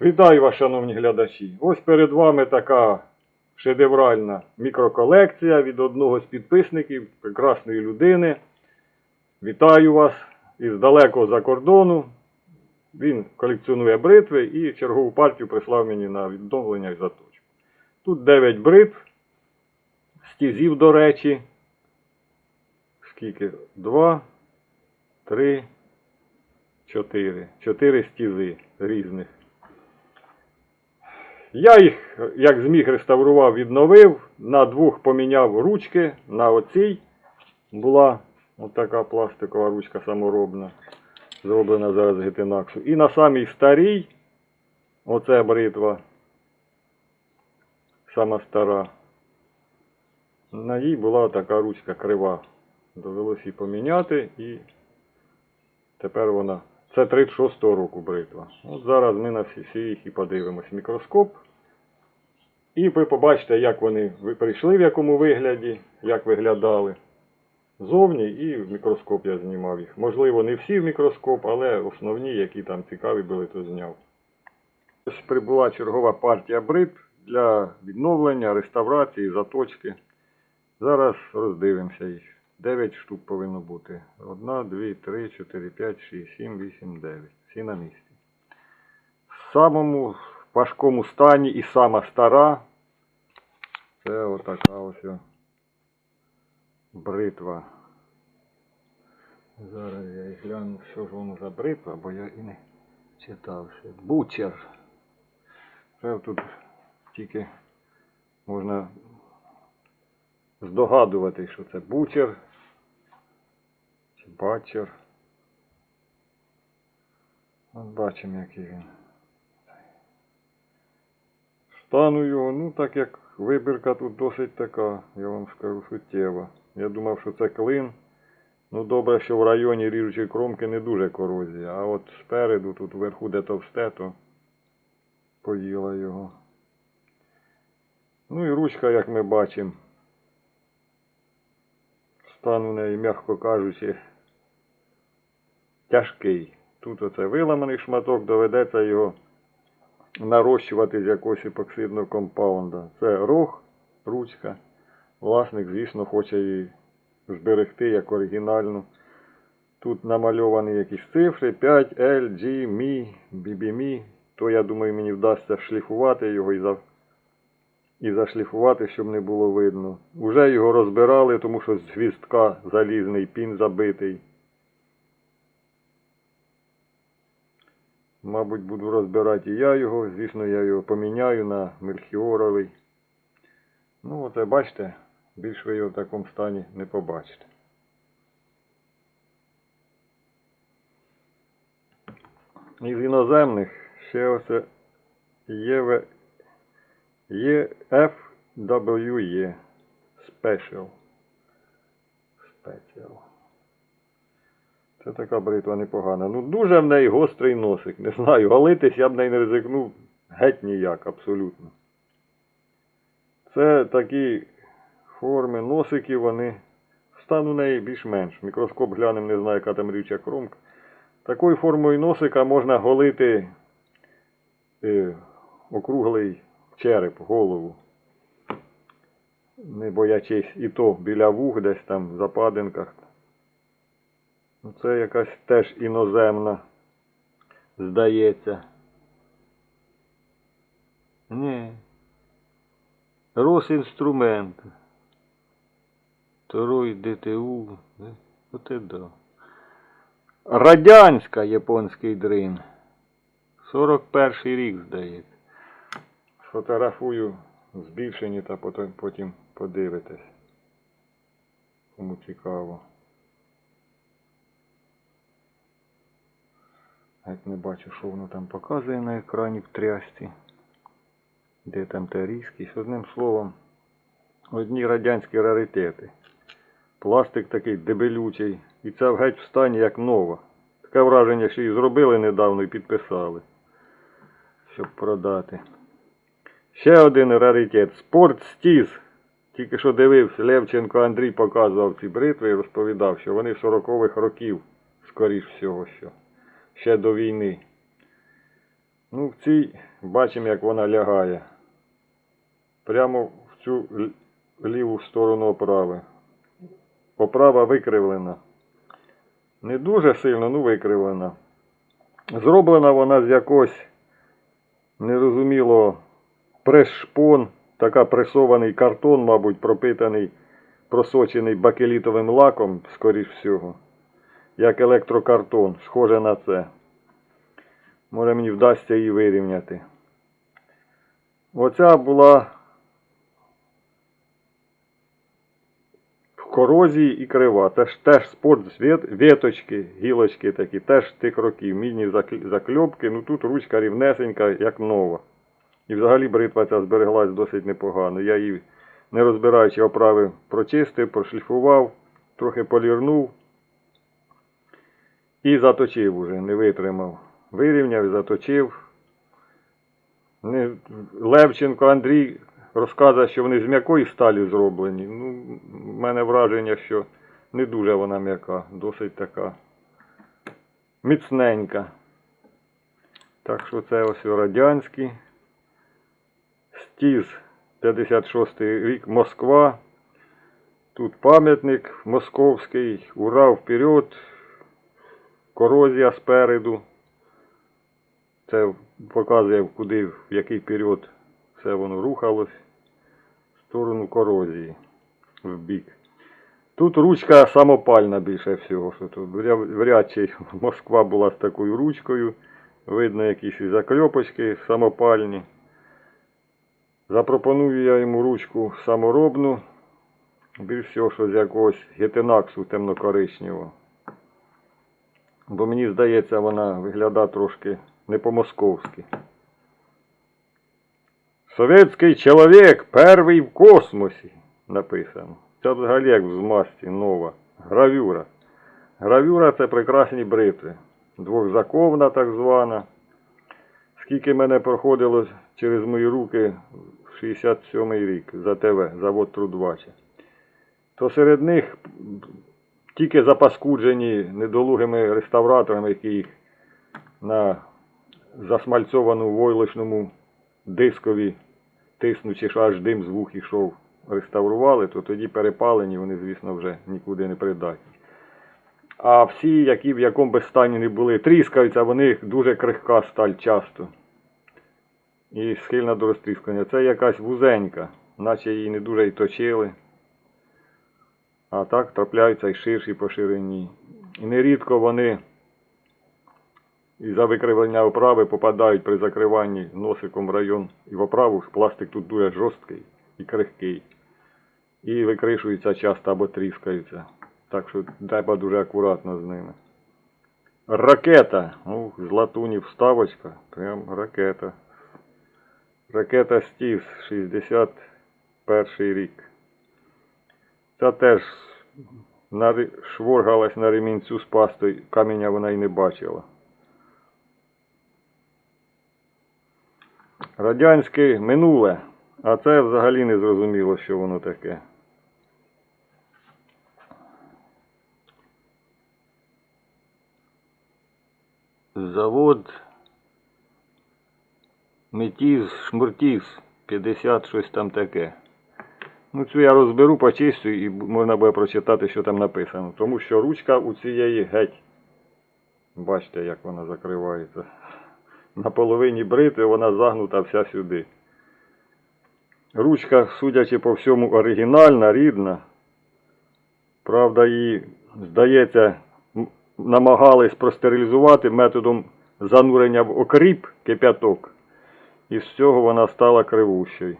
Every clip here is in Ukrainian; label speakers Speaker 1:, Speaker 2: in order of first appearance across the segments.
Speaker 1: Вітаю вас, шановні глядачі. Ось перед вами така шедевральна мікроколекція від одного з підписників, прекрасної людини. Вітаю вас із далекого за кордону. Він колекціонує бритви і чергову партію прислав мені на відновлення і заточку. Тут 9 бритв, стізів, до речі. Скільки? Два, три, чотири. Чотири стізи різних. Я їх, як зміг, реставрував, відновив, на двох поміняв ручки, на оцій була отака пластикова ручка саморобна, зроблена зараз з гетинаксу. І на самій старій, оце бритва, сама стара. На їй була така ручка крива. Довелося її поміняти і тепер вона. Це 36-го року бритва. От зараз ми на всі їх і подивимось. Мікроскоп. І ви побачите, як вони прийшли, в якому вигляді, як виглядали зовні, і в мікроскоп я знімав їх. Можливо, не всі в мікроскоп, але основні, які там цікаві були, то зняв. Ось прибула чергова партія бритв для відновлення, реставрації, заточки. Зараз роздивимося їх. 9 штук повинно бути. Одна, дві, три, чотири, п'ять, шість, сім, вісім, дев'ять. Всі на місці. В самому важкому стані і сама стара. Це отака ось бритва. Зараз я і гляну, що ж воно за бритва, бо я і не читав ще. Бучер. Це тут тільки можна здогадувати, що це бучер чи бачер. От бачимо, який він. Стану його, ну так як вибірка тут досить така, я вам скажу суттєва. Я думав, що це клин. Ну добре, що в районі ріжучої кромки не дуже корозія, а от спереду, тут вверху де товсте, то поїла його. Ну і ручка, як ми бачимо, стан у неї, м'яко кажучи, тяжкий. Тут оце виламаний шматок, доведеться його нарощувати з якогось епоксидного компаунда. Це рог, ручка. Власник, звісно, хоче її зберегти як оригінальну. Тут намальовані якісь цифри 5, L, G, Mi, BBMI. То я думаю, мені вдасться шліфувати його і за і зашліфувати, щоб не було видно. Уже його розбирали, тому що з гвіздка залізний пін забитий. Мабуть, буду розбирати і я його. Звісно, я його поміняю на мельхіоровий. Ну, оце бачите, більш ви його в такому стані не побачите. Із іноземних ще оце ЄВ EFWE Special. Special. Це така бритва непогана. Ну дуже в неї гострий носик. Не знаю, галитись я б неї не ризикнув геть ніяк, абсолютно. Це такі форми носиків, вони стан у неї більш-менш. Мікроскоп глянем, не знаю, яка там річа кромка. Такою формою носика можна голити е, округлий череп, голову. Не боячись і то біля вух, десь там в западинках. Ну, Це якась теж іноземна, здається. Ні. Росінструмент. Второй ДТУ. Е, Оте да. Радянська японський дрин. 41 рік, здається. Сфотографую збільшені та потім подивитесь. Кому цікаво. Як не бачу, що воно там показує на екрані в трясці. Де там та різкість. Одним словом, одні радянські раритети. Пластик такий дебелючий. І це геть в стані як нова. Таке враження, що її зробили недавно і підписали. Щоб продати. Ще один раритет. Спорт. Тільки що дивився, Левченко Андрій показував ці бритви і розповідав, що вони 40-х років, скоріш всього, що ще до війни. Ну, в цій бачимо, як вона лягає. Прямо в цю ліву сторону оправи. Оправа викривлена. Не дуже сильно, ну викривлена. Зроблена вона з якогось нерозуміло прес-шпон, така пресований картон, мабуть, пропитаний, просочений бакелітовим лаком, скоріш всього. Як електрокартон, схоже на це. Може мені вдасться її вирівняти. Оця була в корозії і крива. Це ж теж спорт веточки, гілочки такі, теж тих років. Мідні закльопки. Ну тут ручка рівнесенька, як нова. І взагалі бритва ця збереглась досить непогано. Я її, не розбираючи оправи, прочистив, прошліфував, трохи полірнув і заточив уже, не витримав. Вирівняв і заточив. Левченко Андрій розказує, що вони з м'якої сталі зроблені. Ну, в мене враження, що не дуже вона м'яка, досить така міцненька. Так що це ось радянський. Стіз 56 рік, Москва. Тут пам'ятник московський, ура вперед, корозія спереду. Це показує, куди, в який період все воно рухалось в сторону корозії в бік. Тут ручка самопальна більше всього. Що тут вряд- чи Москва була з такою ручкою. Видно якісь і закльопочки самопальні. Запропоную я йому ручку саморобну. Більш всього, що з якогось гетенаксу темно-коричневого. Бо мені здається, вона виглядає трошки не по-московськи. Совєтський чоловік перший в космосі написано. Це взагалі як в змасті нова. Гравюра. Гравюра це прекрасні бритви. Двохзаковна так звана. Скільки мене проходило через мої руки в 67-й рік за ТВ, завод Трудвача. То серед них тільки запаскуджені недолугими реставраторами, які їх на засмальцьовану войлочному дискові, тиснучи, що аж дим з вух ішов, реставрували, то тоді перепалені, вони, звісно, вже нікуди не придатні. А всі, які в якому би стані не були, тріскаються, вони дуже крихка сталь часто. І схильна до розтріскання. Це якась вузенька, наче її не дуже й точили. А так трапляються й ширші по ширині. І нерідко вони і за викривлення оправи попадають при закриванні носиком в район і в оправу. Пластик тут дуже жорсткий і крихкий. І викришуються часто або тріскаються. Так що треба дуже акуратно з ними. Ракета. Ну, з латуні вставочка. Прям ракета. Ракета Стіс 61 рік. Ця теж шворгалась на ремінцю з пастою, каменя вона й не бачила. Радянське минуле, а це взагалі не зрозуміло, що воно таке. Завод Метіз, Шмуртіз, 50 щось там таке. Ну, цю я розберу, почистю і можна буде прочитати, що там написано. Тому що ручка у цієї геть. Бачите, як вона закривається. На половині бритви вона загнута вся сюди. Ручка, судячи по всьому, оригінальна, рідна. Правда, її, здається, намагались простерилізувати методом занурення в окріп кип'яток. І з цього вона стала кривущою.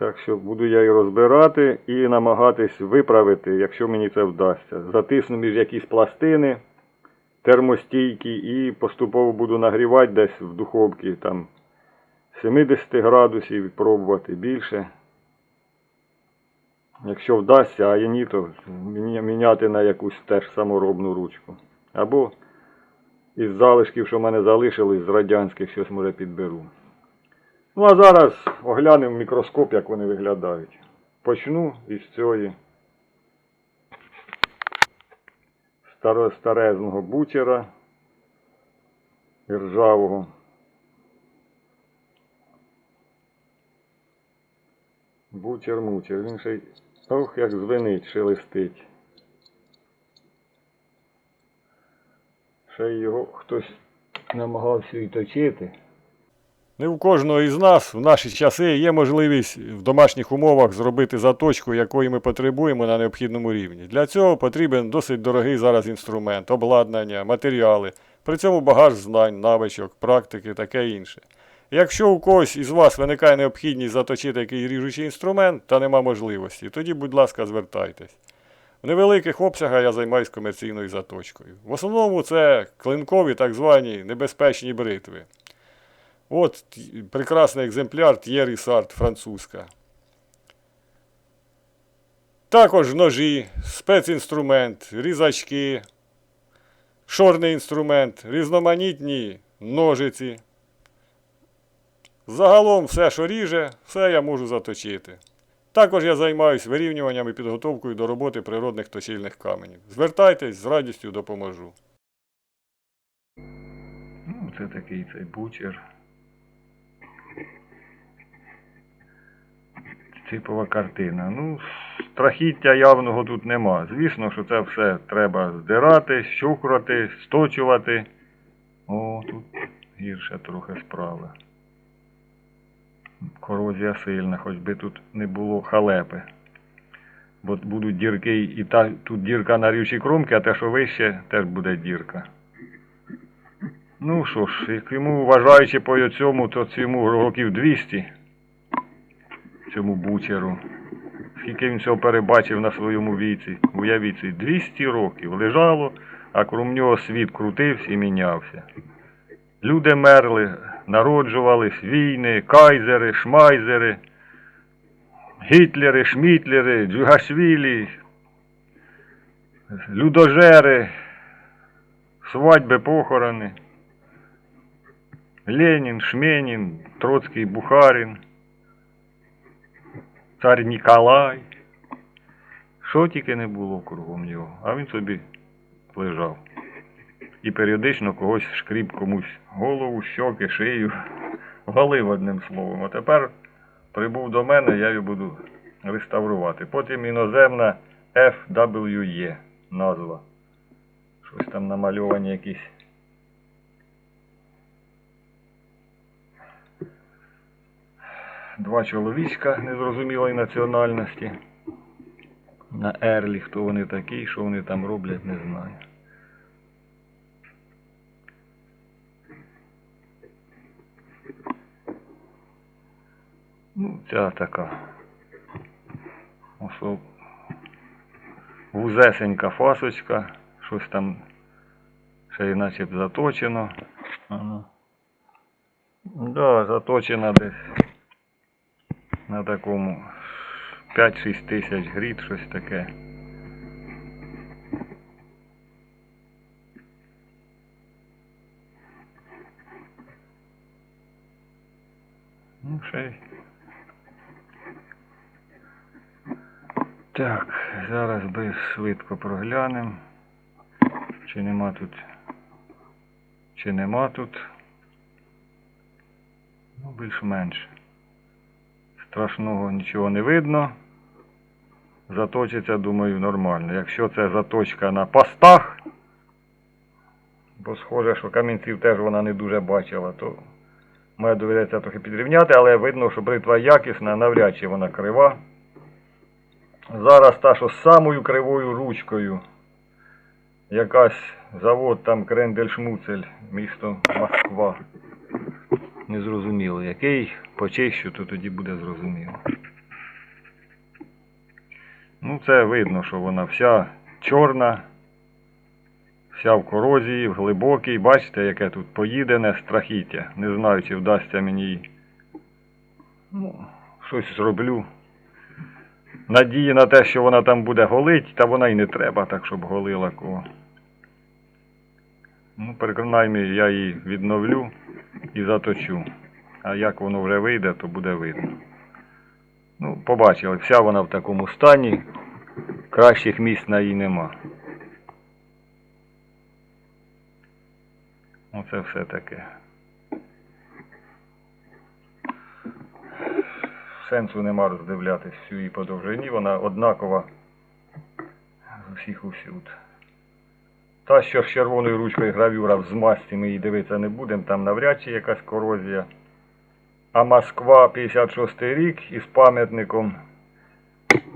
Speaker 1: Так що буду я її розбирати і намагатись виправити, якщо мені це вдасться. Затисну між якісь пластини термостійкі і поступово буду нагрівати десь в духовці там 70 градусів пробувати більше. Якщо вдасться, а і ні, то міняти на якусь теж саморобну ручку. Або із залишків, що в мене залишились з радянських, щось може підберу. Ну а зараз оглянемо мікроскоп, як вони виглядають. Почну із цієї старезного бучера. і ржавого. Бучер-мучер, він ще й ох, як звенить, шелестить. Ще його хтось намагався і точити. Не у кожного із нас в наші часи є можливість в домашніх умовах зробити заточку, якої ми потребуємо на необхідному рівні. Для цього потрібен досить дорогий зараз інструмент, обладнання, матеріали, при цьому багаж знань, навичок, практики, таке інше. Якщо у когось із вас виникає необхідність заточити якийсь ріжучий інструмент та нема можливості, тоді, будь ласка, звертайтесь. В невеликих обсягах я займаюся комерційною заточкою. В основному це клинкові так звані небезпечні бритви. От т- прекрасний екземпляр Thierry Сарт французька. Також ножі, спецінструмент, різачки, шорний інструмент, різноманітні ножиці. Загалом все, що ріже, все я можу заточити. Також я займаюся вирівнюванням і підготовкою до роботи природних точильних каменів. Звертайтесь, з радістю допоможу. Ну, це такий цей бучер. Типова картина. Ну, страхіття явного тут нема. Звісно, що це все треба здирати, щухрати, сточувати. О, тут гірше трохи справа. Корозія сильна, хоч би тут не було халепи. Бо будуть дірки, і та, тут дірка на рівчій кромки, а те, що вище, теж буде дірка. Ну що ж, як йому вважаючи по цьому, то цьому років 200 цьому бучеру. Скільки він цього перебачив на своєму віці, уявіть собі, 200 років лежало, а крім нього світ крутився і мінявся. Люди мерли, народжувались, війни, кайзери, шмайзери, гітлери, шмітлери, джугашвілі, людожери, свадьби, похорони. Ленін, Шменін, Троцький, Бухарін, цар Ніколай. Що тільки не було кругом нього, а він собі лежав. І періодично когось шкріб комусь голову, щоки, шию, голив одним словом. А тепер прибув до мене, я його буду реставрувати. Потім іноземна FWE назва. Щось там намальовані якісь. Два чоловічка незрозумілої національності. На Ерлі, хто вони такі, що вони там роблять, не знаю. Ну, ця така. Особ... Вузесенька фасочка, щось там ще й наче б заточено. Ага. Да, заточена десь на такому 5-6 тисяч грід, щось таке. Ну, ще. Так, зараз би швидко проглянемо. Чи нема тут. Чи нема тут. Ну, більш-менш. Страшного нічого не видно. Заточиться, думаю, нормально. Якщо це заточка на пастах, бо схоже, що камінців теж вона не дуже бачила, то має доведеться трохи підрівняти, але видно, що бритва якісна, навряд чи вона крива. Зараз та, що з самою кривою ручкою. Якась завод там Крендель-Шмуцель, місто Москва. Незрозуміло, який почищу, то тоді буде зрозуміло. Ну, це видно, що вона вся чорна, вся в корозії, в глибокій. Бачите, яке тут поїдене страхіття. Не знаю, чи вдасться мені. Ну, щось зроблю. Надії на те, що вона там буде голить, та вона й не треба так, щоб голила кого. Ну, принаймні, я її відновлю і заточу. А як воно вже вийде, то буде видно. Ну, побачили, вся вона в такому стані. Кращих місць на їй нема. Оце все таке. Сенсу нема роздивлятись всю її по довжині, вона однакова з усіх усюд. Та, що з червоною ручкою гравюра в змасті, ми її дивитися не будемо, там навряд чи якась корозія. А Москва 56 рік із пам'ятником.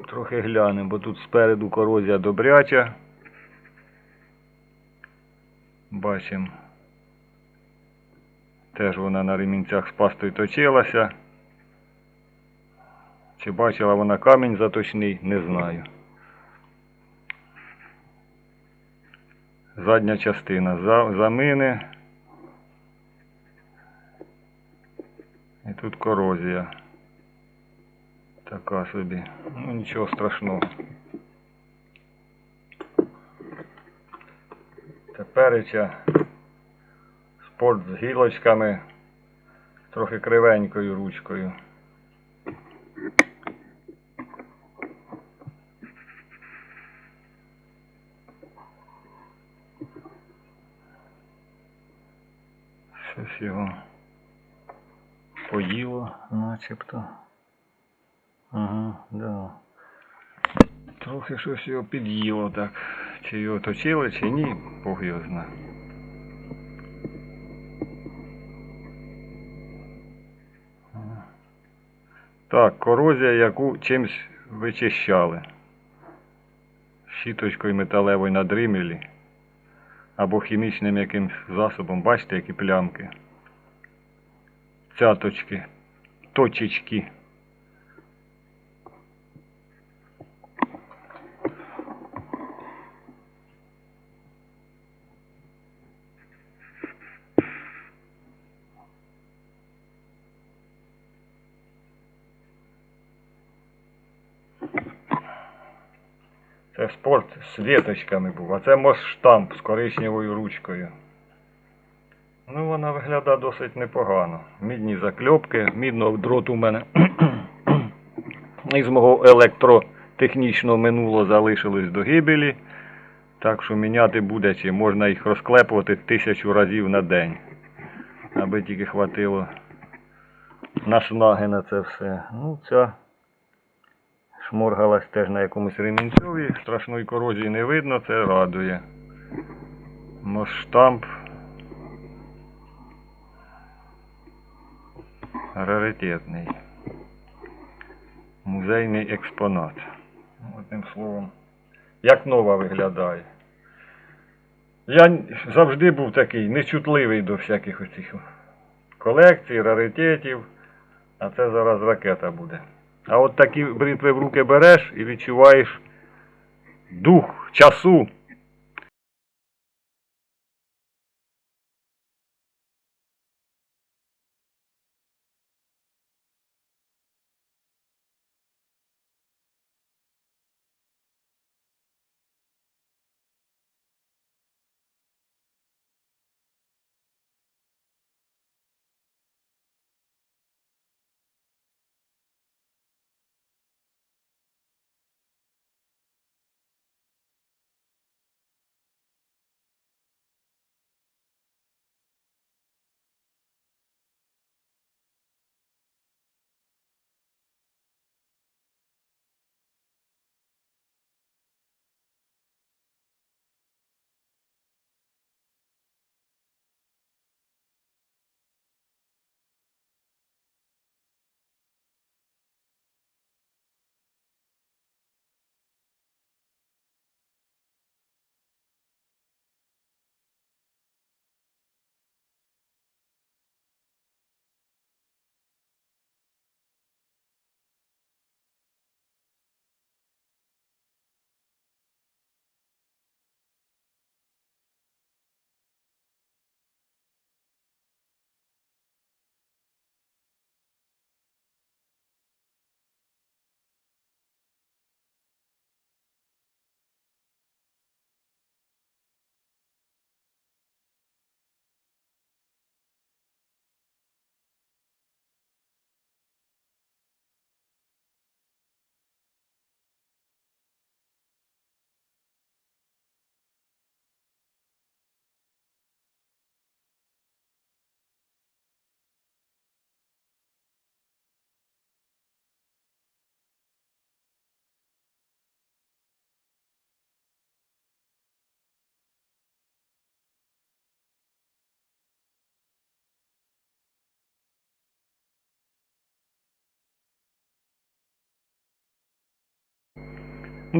Speaker 1: Трохи глянемо, бо тут спереду корозія добряча. Бачимо. Теж вона на ремінцях з пастою точилася. Чи бачила вона камінь заточний, не знаю. Задня частина за, замини. І тут корозія. Така собі. Ну нічого страшного. Тепереча спорт з гілочками, трохи кривенькою ручкою. Щось його поїло, начебто. Ага, да. Трохи щось його під'їло так. Чи його точили, чи ні, Бог його знає. Так, корозія, яку чимсь вичищали. Щіточкою металевою на дрімелі. Або хімічним якимсь засобом. Бачите, які плямки. Цяточки, точечки. Це спорт з віточками був, а це Мосштамп з коричневою ручкою. Ну, вона виглядає досить непогано. Мідні закльопки, мідного дроту у мене із мого електротехнічного минулого залишилось до гибелі. Так що міняти буде, чи можна їх розклепувати тисячу разів на день. Аби тільки хватило наснаги на це все. Ну, ця шморгалась теж на якомусь ремінцьові. Страшної корозії не видно, це радує. Мосштамп. Раритетний. Музейний експонат. Одним словом, як нова виглядає. Я завжди був такий нечутливий до всяких оцих колекцій, раритетів. А це зараз ракета буде. А от такі бритви в руки береш і відчуваєш дух часу.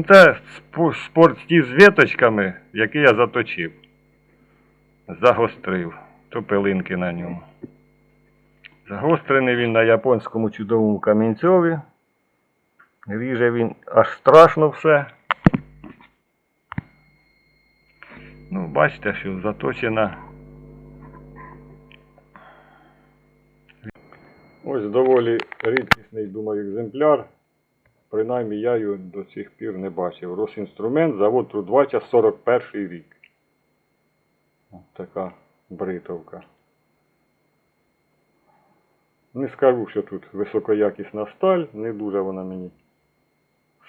Speaker 1: Це спо- спортсті з віточками, які я заточив. Загострив. То пилинки на ньому. Загострений він на японському чудовому камінцьові. Ріже він аж страшно все. Ну, бачите, що заточена. Ось доволі рідкісний, думаю, екземпляр. Принаймні я його до цих пір не бачив. Росінструмент, завод Трудвача, 41 рік. Ось така бритовка. Не скажу, що тут високоякісна сталь, не дуже вона мені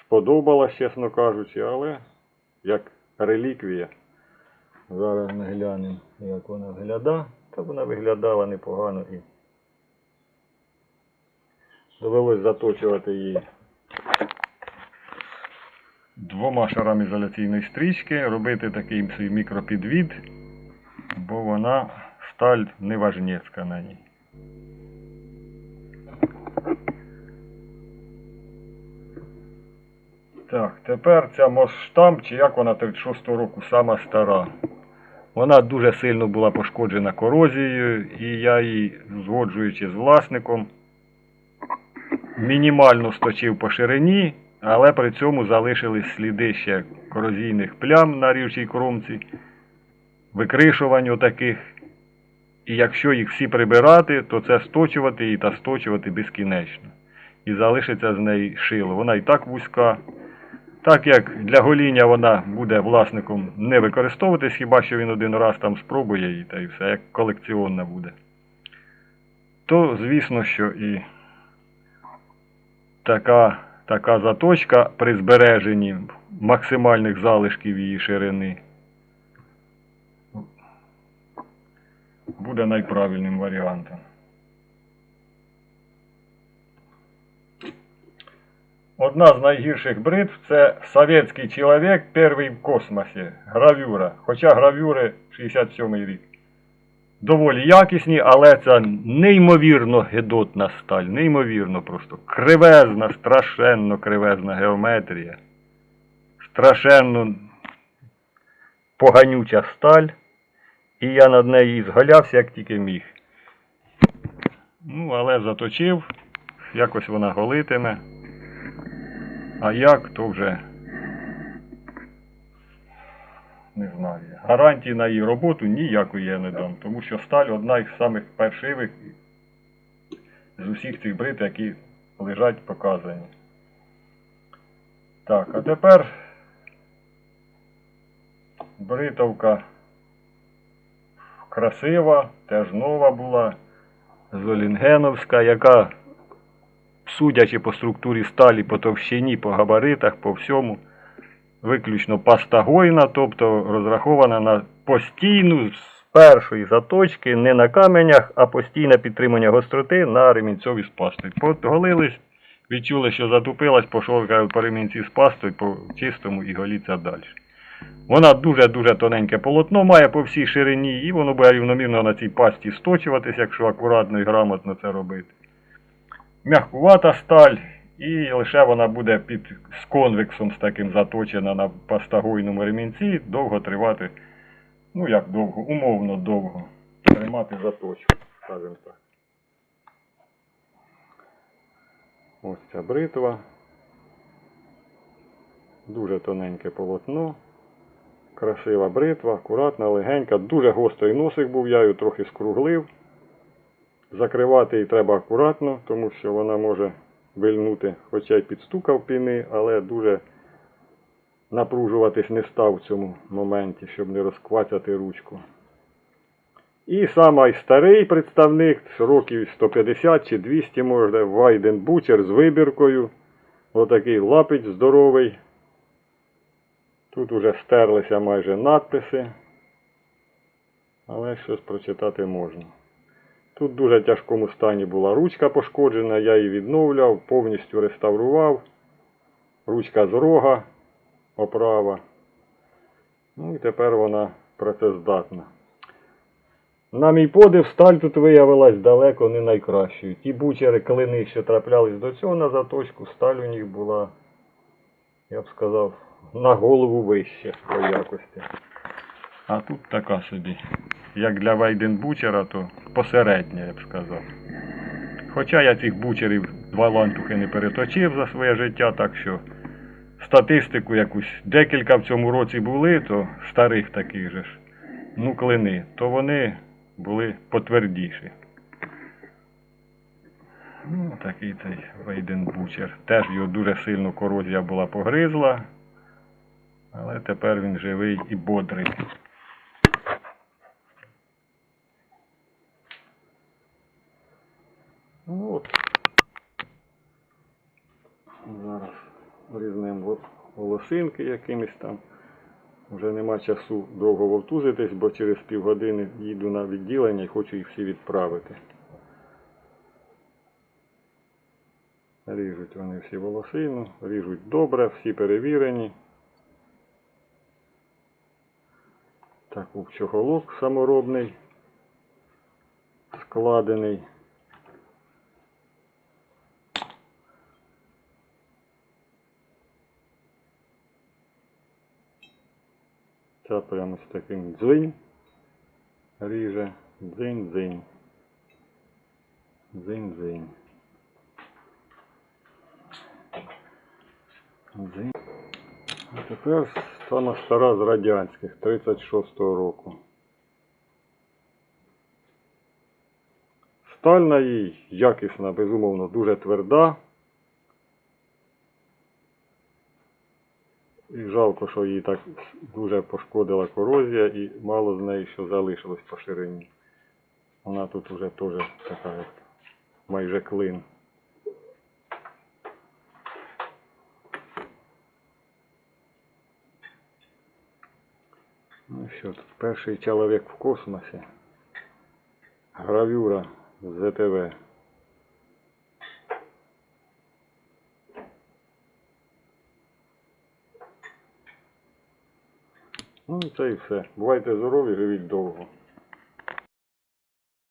Speaker 1: сподобалась, чесно кажучи, але як реліквія. Зараз ми глянемо, як вона виглядає. Та вона виглядала непогано і довелось заточувати її двома шарами ізоляційної стрічки, робити такий свій мікропідвід, бо вона сталь неважнецька на ній. Так, тепер ця Мосштамп, чи як вона 36 року, сама стара. Вона дуже сильно була пошкоджена корозією, і я її, згоджуючи з власником, мінімально сточив по ширині, але при цьому залишились сліди ще корозійних плям на рівчій кромці, викришувань таких. І якщо їх всі прибирати, то це сточувати її та сточувати безкінечно. І залишиться з неї шило. Вона і так вузька. Так як для гоління вона буде власником не використовуватись, хіба що він один раз там спробує її та і все, як колекціонна буде. То, звісно, що і така, така заточка при збереженні максимальних залишків її ширини буде найправильним варіантом. Одна з найгірших бритв це «Советський чоловік перший в космосі. Гравюра. Хоча гравюри 67 рік. Доволі якісні, але це неймовірно гидотна сталь. Неймовірно просто. Кривезна, страшенно кривезна геометрія. Страшенно поганюча сталь. І я над нею згалявся, як тільки міг. Ну, але заточив. Якось вона голитиме. А як, то вже не знаю. Гарантії на її роботу ніякої я не дам, тому що сталь одна із самих паршивих з усіх цих брит, які лежать показані. Так, а тепер бритовка красива, теж нова була, Золінгеновська, яка судячи по структурі сталі, по товщині, по габаритах, по всьому, виключно пастагойна, тобто розрахована на постійну з першої заточки, не на каменях, а постійне підтримання гостроти на ремінцьові з пастою. Поголились, відчули, що затупилась, пішов по ремінці з пастою, по чистому і голіться далі. Вона дуже-дуже тоненьке полотно має по всій ширині, і воно буде рівномірно на цій пасті сточуватись, якщо акуратно і грамотно це робити м'якувата сталь, і лише вона буде під з конвексом з таким заточена на пастагойному ремінці, довго тривати, ну як довго, умовно довго. Тримати заточку, скажімо так. Ось ця бритва. Дуже тоненьке полотно. Красива бритва, акуратна, легенька, дуже гострий носик був, я її трохи скруглив. Закривати її треба акуратно, тому що вона може вильнути, хоча й підстукав піни, але дуже напружуватись не став в цьому моменті, щоб не розквацяти ручку. І самий старий представник, років 150 чи 200 може, Вайден Бучер з вибіркою. Отакий лапець здоровий. Тут уже стерлися майже надписи, але щось прочитати можна. Тут дуже тяжкому стані була ручка пошкоджена, я її відновляв, повністю реставрував. Ручка з рога, оправа. Ну і тепер вона працездатна. На мій подив, сталь тут виявилась далеко не найкращою. Ті бучери клини, що траплялись до цього на заточку, сталь у них була я б сказав, на голову вище по якості. А тут така собі. Як для Вейденбучера, то посередня, я б сказав. Хоча я цих бучерів два лантухи не переточив за своє життя, так що статистику якусь декілька в цьому році були, то старих таких же ж, ну то вони були потвердіші. Ну, такий цей Вейденбучер. Теж його дуже сильно корозія була погризла, але тепер він живий і бодрий. Ну от. Зараз різним от волосинки якимись там. Вже нема часу довго вовтузитись, бо через півгодини їду на відділення і хочу їх всі відправити. Ріжуть вони всі волосину, ріжуть добре, всі перевірені. Так, чоголок саморобний, складений. Ця прямо з таким дзинь ріже. Дзинь-дзинь. Дзинь-дзинь. Дзинь. А тепер сама стара з радянських, 36-го року. Сталь на їй якісна, безумовно, дуже тверда. І жалко, що її так дуже пошкодила корозія і мало з неї що залишилось по ширині. Вона тут уже теж така як майже клин. Ну що тут, перший чоловік в космосі. Гравюра з ЗТВ. Ну і це і все. Бувайте здорові, живіть довго.